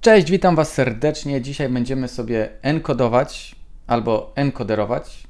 Cześć, witam Was serdecznie. Dzisiaj będziemy sobie enkodować albo enkoderować,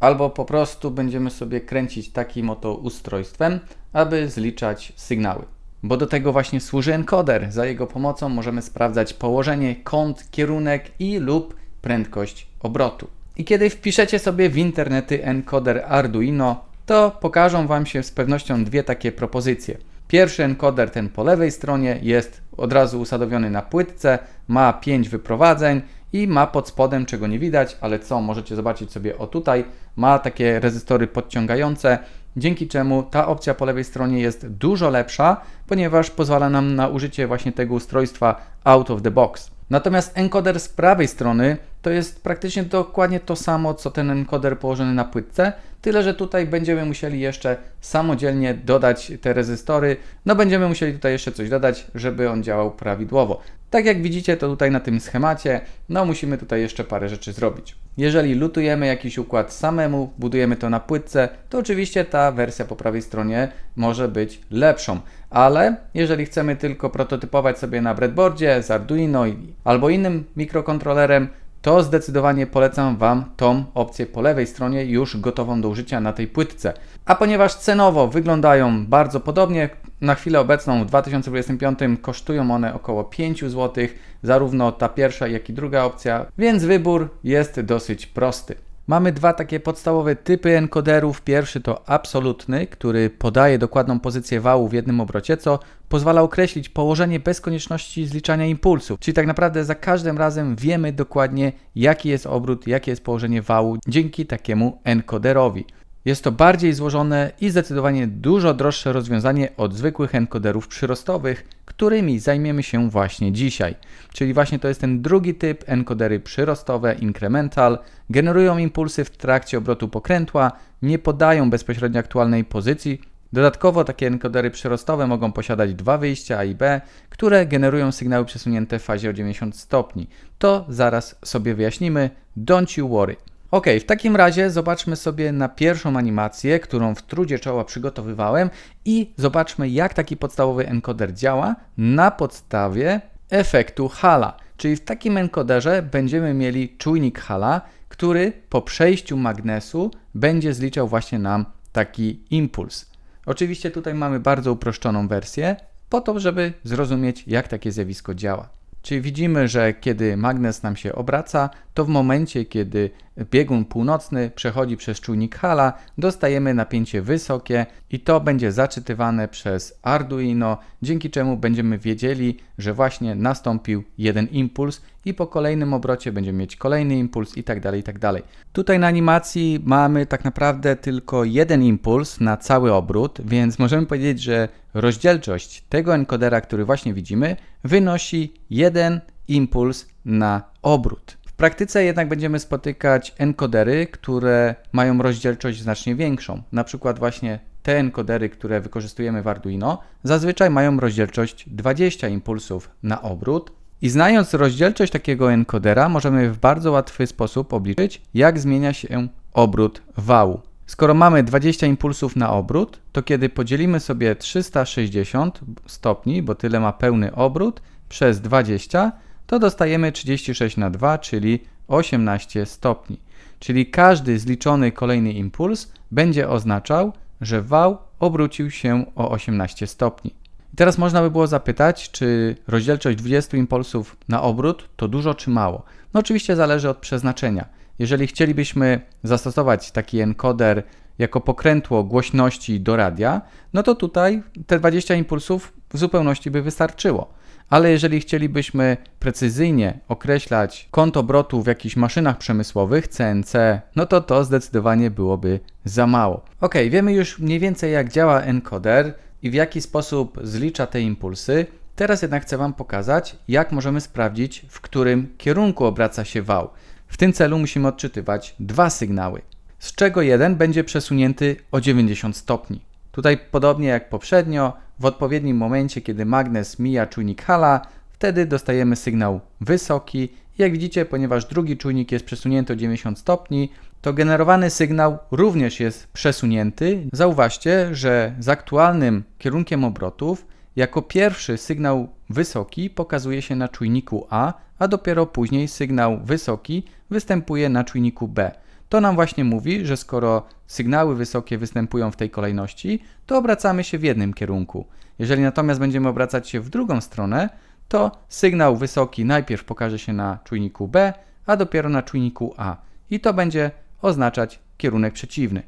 albo po prostu będziemy sobie kręcić takim oto ustrojstwem, aby zliczać sygnały. Bo do tego właśnie służy encoder. Za jego pomocą możemy sprawdzać położenie, kąt, kierunek i lub prędkość obrotu. I kiedy wpiszecie sobie w internety encoder Arduino, to pokażą Wam się z pewnością dwie takie propozycje. Pierwszy encoder, ten po lewej stronie, jest od razu usadowiony na płytce, ma 5 wyprowadzeń i ma pod spodem, czego nie widać, ale co możecie zobaczyć sobie o tutaj, ma takie rezystory podciągające, dzięki czemu ta opcja po lewej stronie jest dużo lepsza, ponieważ pozwala nam na użycie właśnie tego ustrojstwa out of the box. Natomiast encoder z prawej strony to jest praktycznie dokładnie to samo, co ten encoder położony na płytce, tyle że tutaj będziemy musieli jeszcze samodzielnie dodać te rezystory. No będziemy musieli tutaj jeszcze coś dodać, żeby on działał prawidłowo. Tak jak widzicie to tutaj na tym schemacie, no musimy tutaj jeszcze parę rzeczy zrobić. Jeżeli lutujemy jakiś układ samemu, budujemy to na płytce, to oczywiście ta wersja po prawej stronie może być lepszą. Ale jeżeli chcemy tylko prototypować sobie na breadboardzie z Arduino albo innym mikrokontrolerem, to zdecydowanie polecam Wam tą opcję po lewej stronie już gotową do użycia na tej płytce. A ponieważ cenowo wyglądają bardzo podobnie, na chwilę obecną w 2025 kosztują one około 5 zł, zarówno ta pierwsza, jak i druga opcja, więc wybór jest dosyć prosty. Mamy dwa takie podstawowe typy encoderów. Pierwszy to absolutny, który podaje dokładną pozycję wału w jednym obrocie, co pozwala określić położenie bez konieczności zliczania impulsów. Czyli tak naprawdę za każdym razem wiemy dokładnie, jaki jest obrót, jakie jest położenie wału dzięki takiemu encoderowi. Jest to bardziej złożone i zdecydowanie dużo droższe rozwiązanie od zwykłych encoderów przyrostowych, którymi zajmiemy się właśnie dzisiaj. Czyli właśnie to jest ten drugi typ, encodery przyrostowe, incremental, generują impulsy w trakcie obrotu pokrętła, nie podają bezpośrednio aktualnej pozycji. Dodatkowo takie encodery przyrostowe mogą posiadać dwa wyjścia A i B, które generują sygnały przesunięte w fazie o 90 stopni. To zaraz sobie wyjaśnimy. Don't you worry. Ok, w takim razie zobaczmy sobie na pierwszą animację, którą w trudzie czoła przygotowywałem i zobaczmy jak taki podstawowy encoder działa na podstawie efektu Hala. Czyli w takim encoderze będziemy mieli czujnik Hala, który po przejściu magnesu będzie zliczał właśnie nam taki impuls. Oczywiście tutaj mamy bardzo uproszczoną wersję, po to, żeby zrozumieć jak takie zjawisko działa. Czyli widzimy, że kiedy magnes nam się obraca, to w momencie, kiedy biegun północny przechodzi przez czujnik Hala, dostajemy napięcie wysokie i to będzie zaczytywane przez Arduino, dzięki czemu będziemy wiedzieli, że właśnie nastąpił jeden impuls i po kolejnym obrocie będziemy mieć kolejny impuls i tak dalej, i tak dalej. Tutaj na animacji mamy tak naprawdę tylko jeden impuls na cały obrót, więc możemy powiedzieć, że rozdzielczość tego enkodera, który właśnie widzimy, wynosi jeden impuls na obrót. W praktyce jednak będziemy spotykać enkodery, które mają rozdzielczość znacznie większą. Na przykład właśnie te enkodery, które wykorzystujemy w Arduino, zazwyczaj mają rozdzielczość 20 impulsów na obrót. I znając rozdzielczość takiego enkodera, możemy w bardzo łatwy sposób obliczyć, jak zmienia się obrót wału. Skoro mamy 20 impulsów na obrót, to kiedy podzielimy sobie 360 stopni, bo tyle ma pełny obrót, przez 20, to dostajemy 36 na 2, czyli 18 stopni. Czyli każdy zliczony kolejny impuls będzie oznaczał, że wał obrócił się o 18 stopni. I teraz można by było zapytać, czy rozdzielczość 20 impulsów na obrót to dużo czy mało. No oczywiście zależy od przeznaczenia. Jeżeli chcielibyśmy zastosować taki encoder jako pokrętło głośności do radia, no to tutaj te 20 impulsów w zupełności by wystarczyło. Ale jeżeli chcielibyśmy precyzyjnie określać kąt obrotu w jakichś maszynach przemysłowych, CNC, no to to zdecydowanie byłoby za mało. Ok, wiemy już mniej więcej jak działa encoder i w jaki sposób zlicza te impulsy. Teraz jednak chcę Wam pokazać, jak możemy sprawdzić, w którym kierunku obraca się wał. W tym celu musimy odczytywać dwa sygnały, z czego jeden będzie przesunięty o 90 stopni. Tutaj podobnie jak poprzednio, w odpowiednim momencie, kiedy magnes mija czujnik Hala, wtedy dostajemy sygnał wysoki. Jak widzicie, ponieważ drugi czujnik jest przesunięty o 90 stopni, to generowany sygnał również jest przesunięty. Zauważcie, że z aktualnym kierunkiem obrotów jako pierwszy sygnał wysoki pokazuje się na czujniku A, a dopiero później sygnał wysoki występuje na czujniku B. To nam właśnie mówi, że skoro sygnały wysokie występują w tej kolejności, to obracamy się w jednym kierunku. Jeżeli natomiast będziemy obracać się w drugą stronę, to sygnał wysoki najpierw pokaże się na czujniku B, a dopiero na czujniku A. I to będzie oznaczać kierunek przeciwny.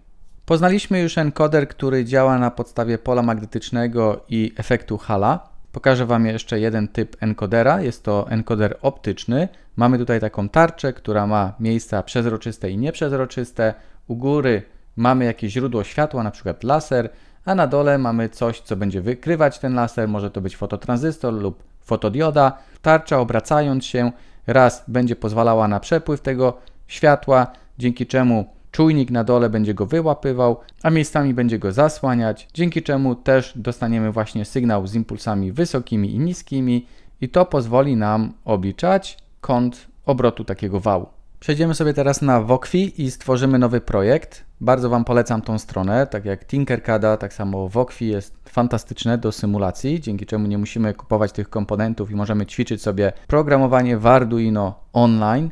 Poznaliśmy już encoder, który działa na podstawie pola magnetycznego i efektu Halla. Pokażę Wam jeszcze jeden typ encodera. Jest to encoder optyczny. Mamy tutaj taką tarczę, która ma miejsca przezroczyste i nieprzezroczyste. U góry mamy jakieś źródło światła, na przykład laser, a na dole mamy coś, co będzie wykrywać ten laser. Może to być fototranzystor lub fotodioda. Tarcza obracając się raz będzie pozwalała na przepływ tego światła, dzięki czemu czujnik na dole będzie go wyłapywał, a miejscami będzie go zasłaniać, dzięki czemu też dostaniemy właśnie sygnał z impulsami wysokimi i niskimi i to pozwoli nam obliczać kąt obrotu takiego wału. Przejdziemy sobie teraz na Wokwi i stworzymy nowy projekt. Bardzo Wam polecam tą stronę, tak jak Tinkercada, tak samo Wokwi jest fantastyczne do symulacji, dzięki czemu nie musimy kupować tych komponentów i możemy ćwiczyć sobie programowanie w Arduino online.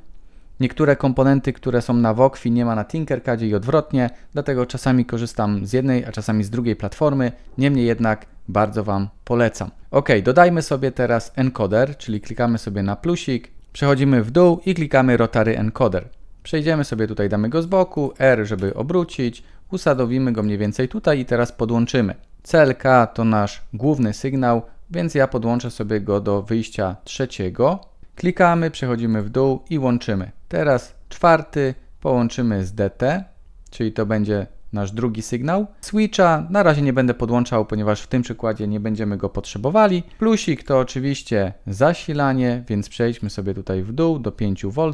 Niektóre komponenty, które są na Wokwi nie ma na Tinkercadzie i odwrotnie, dlatego czasami korzystam z jednej, a czasami z drugiej platformy, niemniej jednak bardzo Wam polecam. Ok, dodajmy sobie teraz encoder, czyli klikamy sobie na plusik, przechodzimy w dół i klikamy rotary encoder. Przejdziemy sobie tutaj, damy go z boku, R, żeby obrócić, usadowimy go mniej więcej tutaj i teraz podłączymy. CLK to nasz główny sygnał, więc ja podłączę sobie go do wyjścia trzeciego. Klikamy, przechodzimy w dół i łączymy. Teraz czwarty połączymy z DT, czyli to będzie nasz drugi sygnał. Switcha na razie nie będę podłączał, ponieważ w tym przykładzie nie będziemy go potrzebowali. Plusik to oczywiście zasilanie, więc przejdźmy sobie tutaj w dół do 5 V.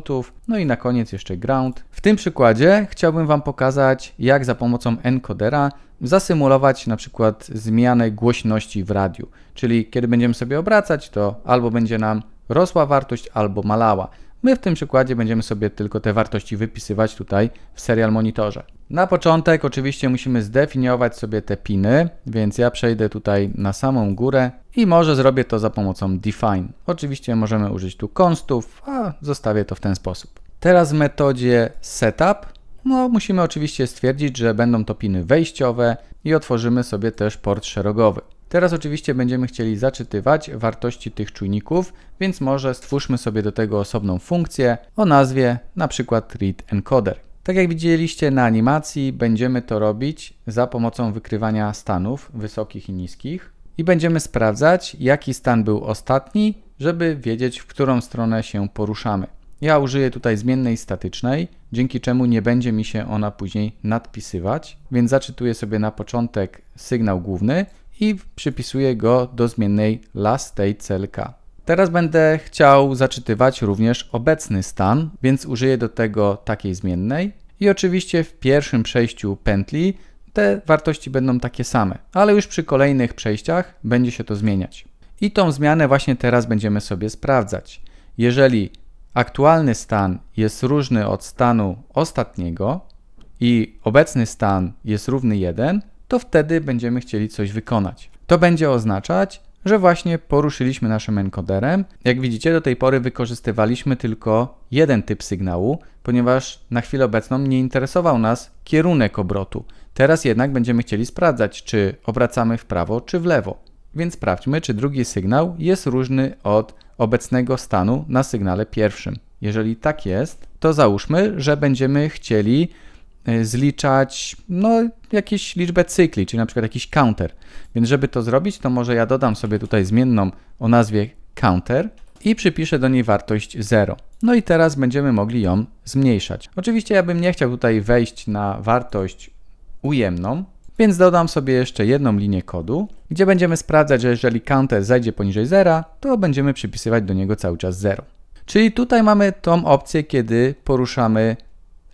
No i na koniec jeszcze ground. W tym przykładzie chciałbym Wam pokazać, jak za pomocą encodera zasymulować na przykład zmianę głośności w radiu. Czyli kiedy będziemy sobie obracać, to albo będzie nam rosła wartość, albo malała. My w tym przykładzie będziemy sobie tylko te wartości wypisywać tutaj w serial monitorze. Na początek oczywiście musimy zdefiniować sobie te piny, więc ja przejdę tutaj na samą górę i może zrobię to za pomocą define. Oczywiście możemy użyć tu constów, a zostawię to w ten sposób. Teraz w metodzie setup no, musimy oczywiście stwierdzić, że będą to piny wejściowe i otworzymy sobie też port szerogowy. Teraz oczywiście będziemy chcieli zaczytywać wartości tych czujników, więc może stwórzmy sobie do tego osobną funkcję o nazwie na przykład read encoder. Tak jak widzieliście na animacji, będziemy to robić za pomocą wykrywania stanów wysokich i niskich i będziemy sprawdzać, jaki stan był ostatni, żeby wiedzieć, w którą stronę się poruszamy. Ja użyję tutaj zmiennej statycznej, dzięki czemu nie będzie mi się ona później nadpisywać, więc zaczytuję sobie na początek sygnał główny i przypisuję go do zmiennej last state CLK. Teraz będę chciał zaczytywać również obecny stan, więc użyję do tego takiej zmiennej i oczywiście w pierwszym przejściu pętli te wartości będą takie same, ale już przy kolejnych przejściach będzie się to zmieniać. I tą zmianę właśnie teraz będziemy sobie sprawdzać. Jeżeli aktualny stan jest różny od stanu ostatniego i obecny stan jest równy 1, to wtedy będziemy chcieli coś wykonać. To będzie oznaczać, że właśnie poruszyliśmy naszym encoderem. Jak widzicie, do tej pory wykorzystywaliśmy tylko jeden typ sygnału, ponieważ na chwilę obecną nie interesował nas kierunek obrotu. Teraz jednak będziemy chcieli sprawdzać, czy obracamy w prawo, czy w lewo. Więc sprawdźmy, czy drugi sygnał jest różny od obecnego stanu na sygnale pierwszym. Jeżeli tak jest, to załóżmy, że będziemy chcieli zliczać no, jakąś liczbę cykli, czyli na przykład jakiś counter. Więc żeby to zrobić, to może ja dodam sobie tutaj zmienną o nazwie counter i przypiszę do niej wartość 0. No i teraz będziemy mogli ją zmniejszać. Oczywiście ja bym nie chciał tutaj wejść na wartość ujemną, więc dodam sobie jeszcze jedną linię kodu, gdzie będziemy sprawdzać, że jeżeli counter zejdzie poniżej 0, to będziemy przypisywać do niego cały czas 0. Czyli tutaj mamy tą opcję, kiedy poruszamy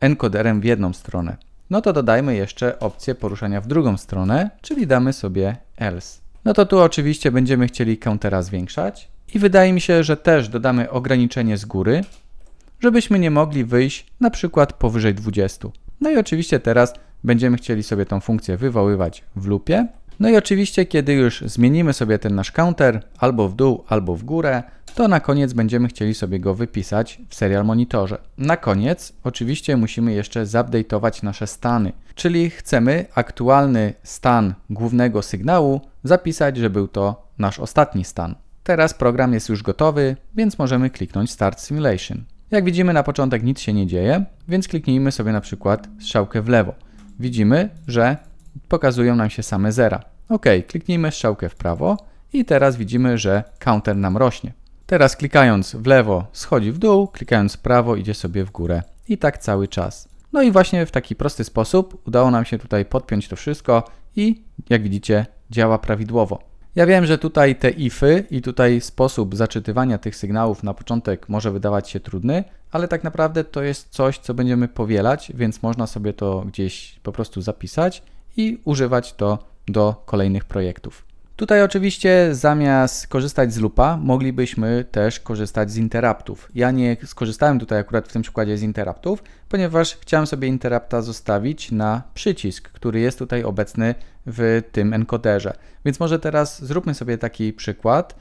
encoderem w jedną stronę. No to dodajmy jeszcze opcję poruszania w drugą stronę, czyli damy sobie else. No to tu oczywiście będziemy chcieli countera zwiększać i wydaje mi się, że też dodamy ograniczenie z góry, żebyśmy nie mogli wyjść na przykład powyżej 20. No i oczywiście teraz będziemy chcieli sobie tą funkcję wywoływać w lupie, No i oczywiście, kiedy już zmienimy sobie ten nasz counter albo w dół, albo w górę, to na koniec będziemy chcieli sobie go wypisać w serial monitorze. Na koniec oczywiście musimy jeszcze zupdate'ować nasze stany, czyli chcemy aktualny stan głównego sygnału zapisać, że był to nasz ostatni stan. Teraz program jest już gotowy, więc możemy kliknąć Start Simulation. Jak widzimy na początek nic się nie dzieje, więc kliknijmy sobie na przykład strzałkę w lewo. Widzimy, że pokazują nam się same zera. OK, kliknijmy strzałkę w prawo i teraz widzimy, że counter nam rośnie. Teraz klikając w lewo schodzi w dół, klikając w prawo idzie sobie w górę. I tak cały czas. No i właśnie w taki prosty sposób udało nam się tutaj podpiąć to wszystko i jak widzicie działa prawidłowo. Ja wiem, że tutaj te ify i tutaj sposób zaczytywania tych sygnałów na początek może wydawać się trudny, ale tak naprawdę to jest coś, co będziemy powielać, więc można sobie to gdzieś po prostu zapisać i używać to do kolejnych projektów. Tutaj oczywiście zamiast korzystać z loopa, moglibyśmy też korzystać z interruptów. Ja nie skorzystałem tutaj akurat w tym przykładzie z interruptów, ponieważ chciałem sobie interrupta zostawić na przycisk, który jest tutaj obecny w tym encoderze. Więc może teraz zróbmy sobie taki przykład,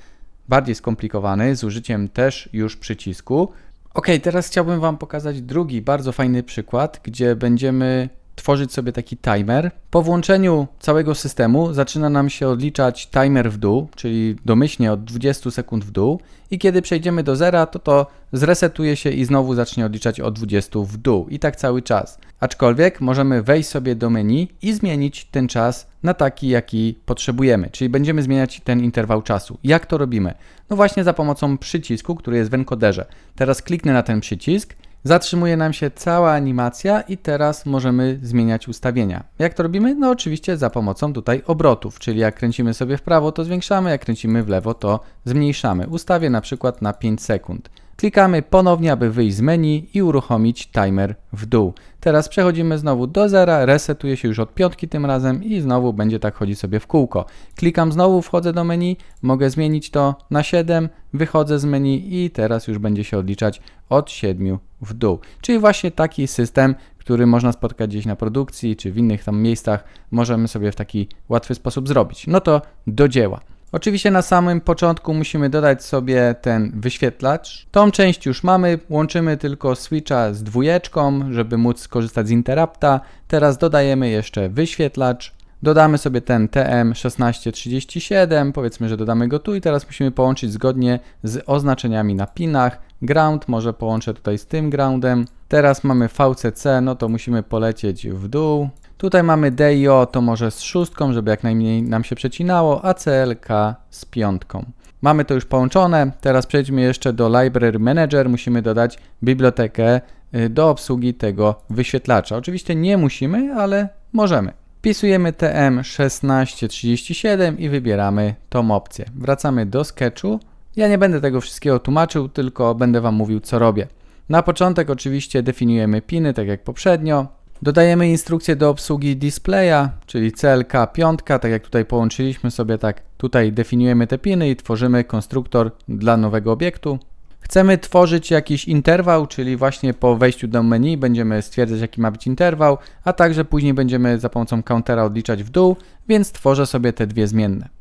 bardziej skomplikowany, z użyciem też już przycisku. Ok, teraz chciałbym Wam pokazać drugi bardzo fajny przykład, gdzie będziemy tworzyć sobie taki timer. Po włączeniu całego systemu zaczyna nam się odliczać timer w dół, czyli domyślnie od 20 sekund w dół i kiedy przejdziemy do zera, to to zresetuje się i znowu zacznie odliczać od 20 w dół i tak cały czas. Aczkolwiek możemy wejść sobie do menu i zmienić ten czas na taki, jaki potrzebujemy, czyli będziemy zmieniać ten interwał czasu. Jak to robimy? No właśnie za pomocą przycisku, który jest w encoderze. Teraz kliknę na ten przycisk Zatrzymuje nam się cała animacja i teraz możemy zmieniać ustawienia. Jak to robimy? No oczywiście za pomocą tutaj obrotów, czyli jak kręcimy sobie w prawo to zwiększamy, jak kręcimy w lewo to zmniejszamy. Ustawię na przykład na 5 sekund. Klikamy ponownie, aby wyjść z menu i uruchomić timer w dół. Teraz przechodzimy znowu do zera, resetuje się już od piątki tym razem i znowu będzie tak chodzić sobie w kółko. Klikam znowu, wchodzę do menu, mogę zmienić to na 7, wychodzę z menu i teraz już będzie się odliczać od 7 w dół. Czyli właśnie taki system, który można spotkać gdzieś na produkcji czy w innych tam miejscach, możemy sobie w taki łatwy sposób zrobić. No to do dzieła. Oczywiście na samym początku musimy dodać sobie ten wyświetlacz. Tą część już mamy, łączymy tylko switcha z dwójeczką, żeby móc skorzystać z interrupta. Teraz dodajemy jeszcze wyświetlacz. Dodamy sobie ten TM1637, powiedzmy, że dodamy go tu i teraz musimy połączyć zgodnie z oznaczeniami na pinach. Ground może połączę tutaj z tym groundem. Teraz mamy VCC, no to musimy polecieć w dół. Tutaj mamy DIO, to może z szóstką, żeby jak najmniej nam się przecinało, a CLK z piątką. Mamy to już połączone. Teraz przejdźmy jeszcze do Library Manager. Musimy dodać bibliotekę y, do obsługi tego wyświetlacza. Oczywiście nie musimy, ale możemy. Wpisujemy TM1637 i wybieramy tą opcję. Wracamy do sketchu. Ja nie będę tego wszystkiego tłumaczył, tylko będę Wam mówił, co robię. Na początek oczywiście definiujemy piny, tak jak poprzednio. Dodajemy instrukcję do obsługi displaya, czyli CLK 5, tak jak tutaj połączyliśmy sobie, tak tutaj definiujemy te piny i tworzymy konstruktor dla nowego obiektu. Chcemy tworzyć jakiś interwał, czyli właśnie po wejściu do menu będziemy stwierdzać jaki ma być interwał, a także później będziemy za pomocą countera odliczać w dół, więc tworzę sobie te dwie zmienne.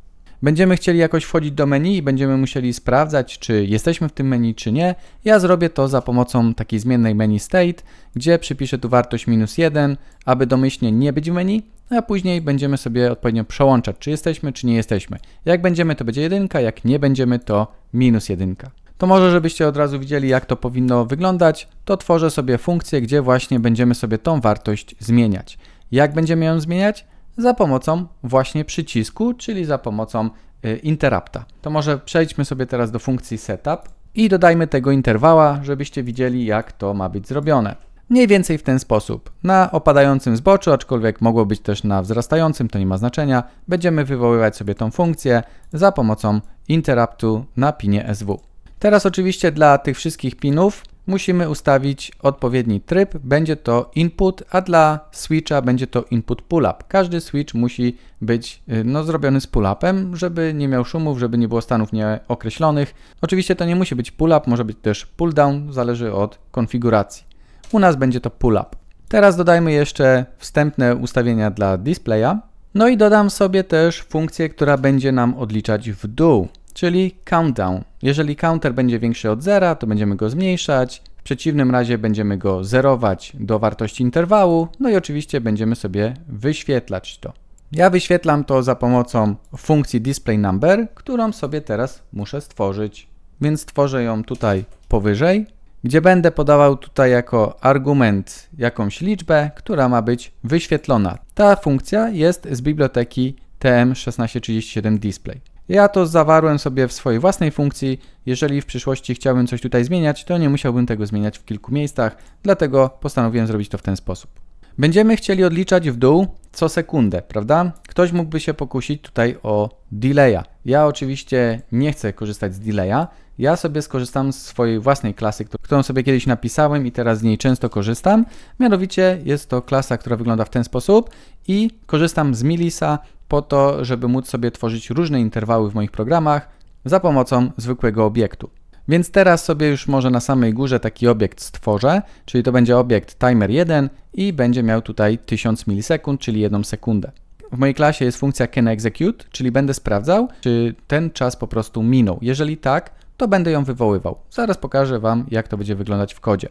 Będziemy chcieli jakoś wchodzić do menu i będziemy musieli sprawdzać, czy jesteśmy w tym menu, czy nie. Ja zrobię to za pomocą takiej zmiennej menu state, gdzie przypiszę tu wartość minus 1, aby domyślnie nie być w menu, a później będziemy sobie odpowiednio przełączać, czy jesteśmy, czy nie jesteśmy. Jak będziemy, to będzie jedynka, jak nie będziemy, to minus jedynka. To może, żebyście od razu widzieli, jak to powinno wyglądać, to tworzę sobie funkcję, gdzie właśnie będziemy sobie tą wartość zmieniać. Jak będziemy ją zmieniać? Za pomocą właśnie przycisku, czyli za pomocą y, interrupta. To może przejdźmy sobie teraz do funkcji setup i dodajmy tego interwała, żebyście widzieli jak to ma być zrobione. Mniej więcej w ten sposób. Na opadającym zboczu, aczkolwiek mogło być też na wzrastającym, to nie ma znaczenia, będziemy wywoływać sobie tą funkcję za pomocą interruptu na pinie SW. Teraz oczywiście dla tych wszystkich pinów musimy ustawić odpowiedni tryb. Będzie to input, a dla switcha będzie to input pull-up. Każdy switch musi być y, no, zrobiony z pull-upem, żeby nie miał szumów, żeby nie było stanów nieokreślonych. Oczywiście to nie musi być pull-up, może być też pull-down, zależy od konfiguracji. U nas będzie to pull-up. Teraz dodajmy jeszcze wstępne ustawienia dla displaya. No i dodam sobie też funkcję, która będzie nam odliczać w dół, czyli countdown. Jeżeli counter będzie większy od zera, to będziemy go zmniejszać. W przeciwnym razie będziemy go zerować do wartości interwału, no i oczywiście będziemy sobie wyświetlać to. Ja wyświetlam to za pomocą funkcji display number, którą sobie teraz muszę stworzyć. Więc stworzę ją tutaj powyżej, gdzie będę podawał tutaj jako argument jakąś liczbę, która ma być wyświetlona. Ta funkcja jest z biblioteki TM1637 display. Ja to zawarłem sobie w swojej własnej funkcji. Jeżeli w przyszłości chciałbym coś tutaj zmieniać, to nie musiałbym tego zmieniać w kilku miejscach, dlatego postanowiłem zrobić to w ten sposób. Będziemy chcieli odliczać w dół co sekundę, prawda? Ktoś mógłby się pokusić tutaj o delaya. Ja oczywiście nie chcę korzystać z delaya. Ja sobie skorzystam z swojej własnej klasy, którą sobie kiedyś napisałem i teraz z niej często korzystam. Mianowicie jest to klasa, która wygląda w ten sposób i korzystam z Milisa po to, żeby móc sobie tworzyć różne interwały w moich programach za pomocą zwykłego obiektu. Więc teraz sobie już może na samej górze taki obiekt stworzę, czyli to będzie obiekt timer 1 i będzie miał tutaj 1000 milisekund, czyli 1 sekundę. W mojej klasie jest funkcja canExecute, czyli będę sprawdzał, czy ten czas po prostu minął. Jeżeli tak, to będę ją wywoływał. Zaraz pokażę Wam, jak to będzie wyglądać w kodzie.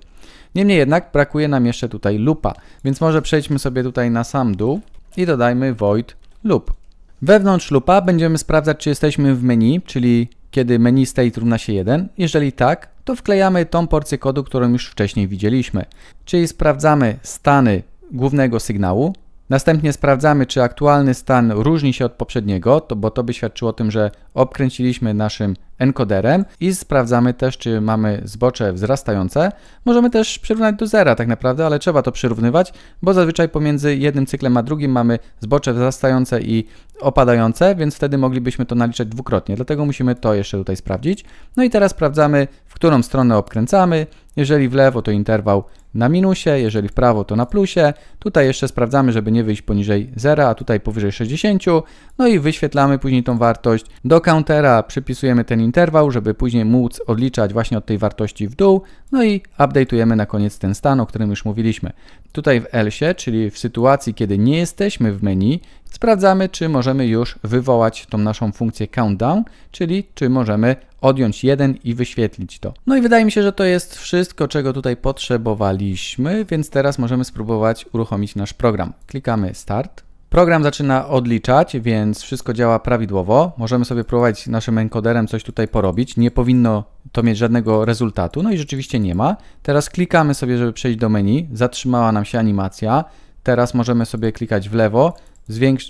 Niemniej jednak brakuje nam jeszcze tutaj loopa, więc może przejdźmy sobie tutaj na sam dół i dodajmy void loop. Wewnątrz loopa będziemy sprawdzać, czy jesteśmy w menu, czyli kiedy menu state równa się 1. Jeżeli tak, to wklejamy tą porcję kodu, którą już wcześniej widzieliśmy. Czyli sprawdzamy stany głównego sygnału, Następnie sprawdzamy, czy aktualny stan różni się od poprzedniego, to, bo to by świadczyło o tym, że obkręciliśmy naszym encoderem i sprawdzamy też, czy mamy zbocze wzrastające. Możemy też przyrównać do zera tak naprawdę, ale trzeba to przyrównywać, bo zazwyczaj pomiędzy jednym cyklem a drugim mamy zbocze wzrastające i opadające, więc wtedy moglibyśmy to naliczać dwukrotnie. Dlatego musimy to jeszcze tutaj sprawdzić. No i teraz sprawdzamy, w którą stronę obkręcamy. Jeżeli w lewo, to interwał na minusie, jeżeli w prawo, to na plusie. Tutaj jeszcze sprawdzamy, żeby nie wyjść poniżej 0, a tutaj powyżej 60. No i wyświetlamy później tą wartość. Do countera przypisujemy ten interwał, żeby później móc odliczać właśnie od tej wartości w dół. No i update'ujemy na koniec ten stan, o którym już mówiliśmy. Tutaj w else, czyli w sytuacji, kiedy nie jesteśmy w menu, sprawdzamy, czy możemy już wywołać tą naszą funkcję countdown, czyli czy możemy odjąć jeden i wyświetlić to. No i wydaje mi się, że to jest wszystko, czego tutaj więc teraz możemy spróbować uruchomić nasz program. Klikamy Start. Program zaczyna odliczać, więc wszystko działa prawidłowo. Możemy sobie próbować naszym encoderem coś tutaj porobić. Nie powinno to mieć żadnego rezultatu. No i rzeczywiście nie ma. Teraz klikamy sobie, żeby przejść do menu. Zatrzymała nam się animacja. Teraz możemy sobie klikać w lewo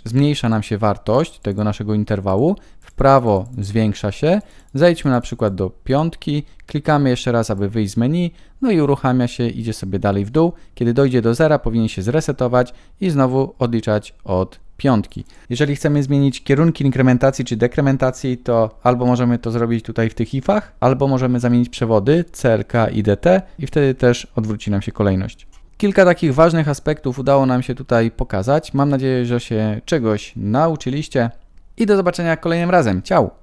zmniejsza nam się wartość tego naszego interwału, w prawo zwiększa się, zejdźmy na przykład do piątki, klikamy jeszcze raz, aby wyjść z menu, no i uruchamia się, idzie sobie dalej w dół, kiedy dojdzie do zera powinien się zresetować i znowu odliczać od piątki. Jeżeli chcemy zmienić kierunki inkrementacji czy dekrementacji, to albo możemy to zrobić tutaj w tych ifach, albo możemy zamienić przewody CLK i DT i wtedy też odwróci nam się kolejność. Kilka takich ważnych aspektów udało nam się tutaj pokazać. Mam nadzieję, że się czegoś nauczyliście i do zobaczenia kolejnym razem. Ciao!